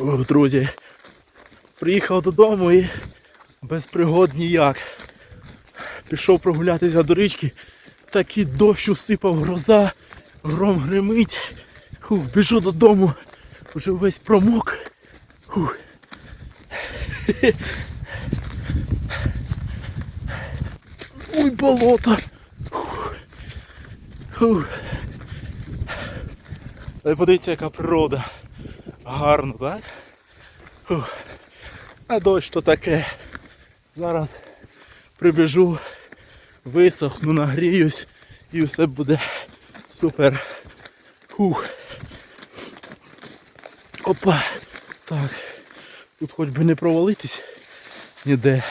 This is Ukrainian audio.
Друзі, приїхав додому і без пригод ніяк. Пішов прогулятися до річки, такий дощ усипав гроза, гром гримить. Фух, біжу додому, вже весь промок. Фух. Ой, болото. Фух. Але подивіться, яка природа. Гарно, так? Фух. А дощ то таке. Зараз прибіжу, висохну, нагріюсь і все буде супер. Фух. Опа. Так. Тут хоч би не провалитись ніде.